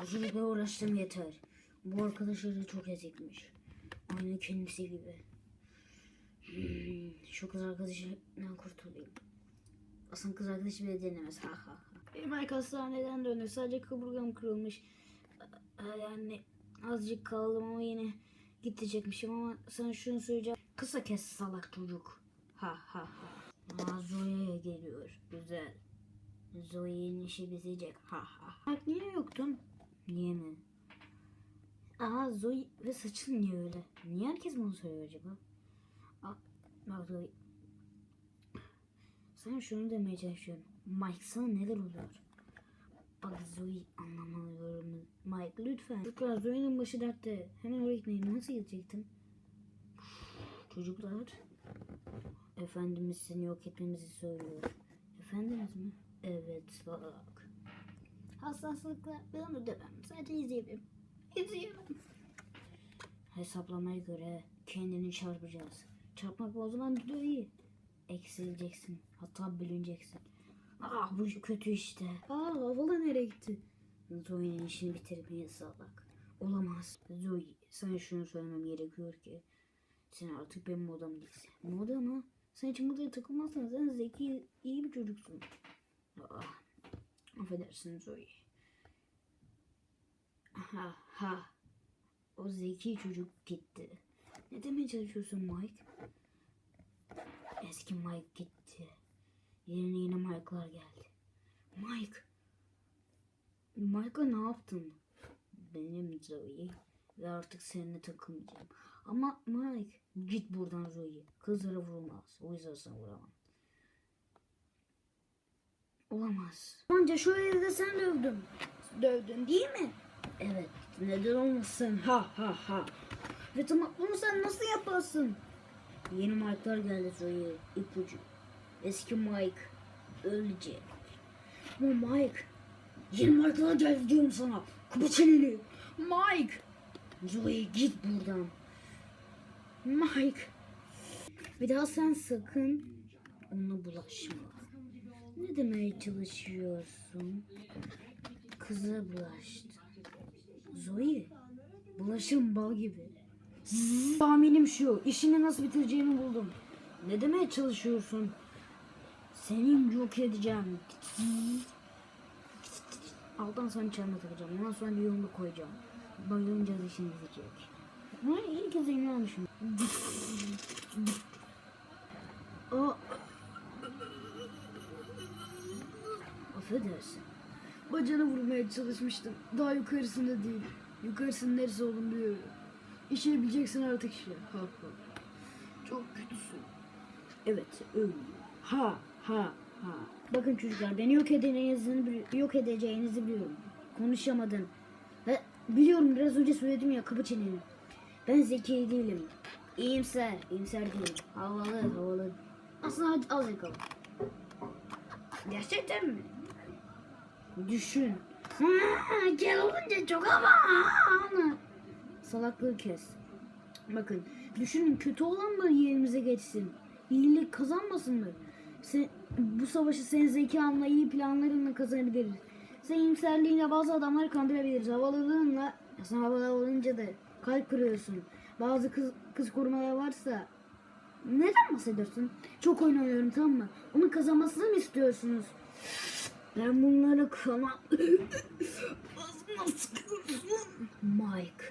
Çocukla uğraştım yeter. Bu arkadaşları çok ezikmiş. Aynı kendisi gibi. Hmm, şu kız arkadaşından kurtulayım. Aslında kız arkadaşı bile denemez. Ha ha ha. Benim hastaneden döndü. Sadece kaburgam kırılmış. Ee, Yani azıcık kaldım ama yine gidecekmişim ama sana şunu söyleyeceğim. Kısa kes salak çocuk. Ha ha ha. Aa, geliyor. Güzel. Zoe'nin işi bitecek. Ha ha. Bak niye yoktun? Niye mi? Aa Zoe ve saçın niye öyle? Niye herkes bunu söylüyor acaba? Aa, bak Zoe. Sana şunu demeye çalışıyorum. Mike sana neler oluyor? Bak Zoe anlamıyorum. Mike lütfen. Çocuklar Zoe'nin başı dertte. Hemen oraya gitmeyin. Nasıl gidecektim? Çocuklar. Efendimiz seni yok etmemizi söylüyor. Efendimiz mi? Evet bak. Hassaslıkla ben onu demem. Sadece izleyebilirim. İzleyelim. Hesaplamaya göre kendini çarpacağız. Çarpmak o zaman da iyi. Eksileceksin. Hatta bölüneceksin. Aa bu kötü işte. Aa havalı nereye gitti? Zoe'nin işini bitirmeye salak. Olamaz. Zoe sana şunu söylemem gerekiyor ki. Sen artık benim modam değilsin. Moda mı? Sen hiç modaya takılmazsan sen zeki, iyi bir çocuksun. Aa, affedersin Zoe. Ha ha. O zeki çocuk gitti. Ne demeye çalışıyorsun Mike? Eski Mike gitti. Yerine yine Mike'lar geldi. Mike. Mike'a ne yaptın? Benim Zoe. Ve artık seninle takılmayacağım. Ama Mike git buradan Zoe. Kızlara vurulmaz. O yüzden sana vuramam. Olamaz. Anca şu evde sen dövdün. Dövdün değil mi? Evet. Neden olmasın? Ha ha ha. Ve bunu sen nasıl yaparsın? Yeni Mike'lar geldi Zoe. İpucu. Eski Mike ölecek. Ama Mike. Yeni Mike'lar geldi diyorum sana. Kapı çeneni. Mike. Zoe git buradan. Mike. Bir daha sen sakın ona bulaşma. Ne demeye çalışıyorsun? Kıza bulaştı. Zoe, bulaşım bal gibi. Zzz, Tahminim şu, işini nasıl bitireceğimi buldum. Ne demeye çalışıyorsun? Senin yok edeceğim. Alttan sonra çelme takacağım. Ondan sonra bir yolunu koyacağım. Bayılınca da işini bitecek. Ama ki zengin olmuşum. Aa. Affedersin. Bacana vurmaya çalışmıştım. Daha yukarısında değil. Yukarısının neresi olduğunu biliyorum. İşeyebileceksin artık işe. Ha ha. Çok kötüsün. Evet öyle. Ha ha ha. Bakın çocuklar beni yok edeceğinizi, yok edeceğinizi biliyorum. Konuşamadın. Ve biliyorum biraz önce söyledim ya kapı çeneni. Ben zeki değilim. İyimser. İyimser değilim. Havalı havalı. Aslında az yakalım. Gerçekten mi? Düşün. Gel olunca çok havalı. Salaklığı kes. Bakın düşünün kötü olan mı yerimize geçsin? İyilik kazanmasın mı? Sen, bu savaşı senin zekanla iyi planlarınla kazanabiliriz. Sen iyimserliğinle bazı adamları kandırabiliriz. Havalılığınla sen havalı olunca da kalp kırıyorsun. Bazı kız, kız korumalar varsa neden bahsediyorsun? Çok oyun oynuyorum tamam mı? Onun kazanmasını mı istiyorsunuz? Ben bunları kana... Ağzıma sıkıyorsun. Mike,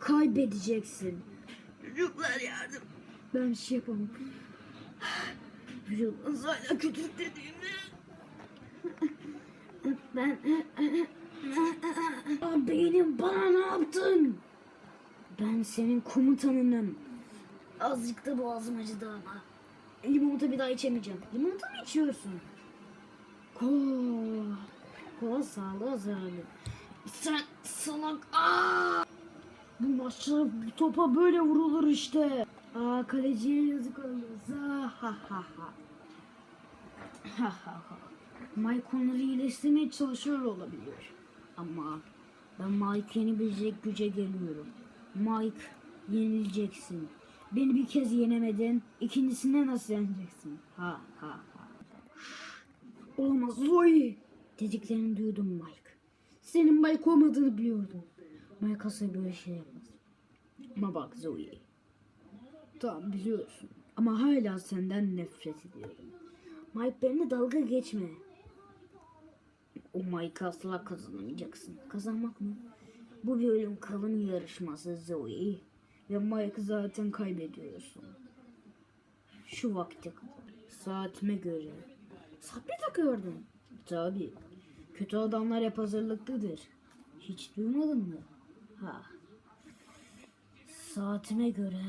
kaybedeceksin. Çocuklar yardım. Ben bir şey yapamam. Vücudunuz hala kötülük dediğimde. Ben... Aa, Beynim bana ne yaptın? Ben senin komutanınım. Azıcık da boğazım acıdı ama. Limonata bir daha içemeyeceğim. Limonata mı içiyorsun? Kola sağlığa zararlı. Sen salak. Aa! Bu maçlar bu topa böyle vurulur işte. Aa kaleciye yazık oldu. Ha ha ha ha. Ha ha. Mike onları iyileştirmeye çalışıyor olabiliyor. Ama ben Mike yenebilecek güce geliyorum. Mike yenileceksin. Beni bir kez yenemedin. İkincisinde nasıl yeneceksin? Ha ha ha. Olamaz Zoe. Dediklerini duydum Mike. Senin Mike olmadığını biliyordum. Mike asla böyle şey yapmaz. Ama bak Zoe. Tamam biliyorsun. Ama hala senden nefret ediyorum. Mike benimle dalga geçme. O Mike'ı asla kazanamayacaksın. Kazanmak mı? Bu bir ölüm kalım yarışması Zoe. Ve Mike'ı zaten kaybediyorsun. Şu vakte kadar. Saatime göre. Saat takıyordun? Tabii. Kötü adamlar hep hazırlıklıdır. Hiç duymadın mı? Ha. Saatime göre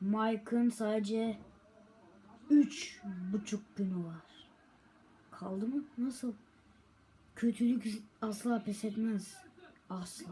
Mike'ın sadece üç buçuk günü var. Kaldı mı? Nasıl? Kötülük asla pes etmez. Asla.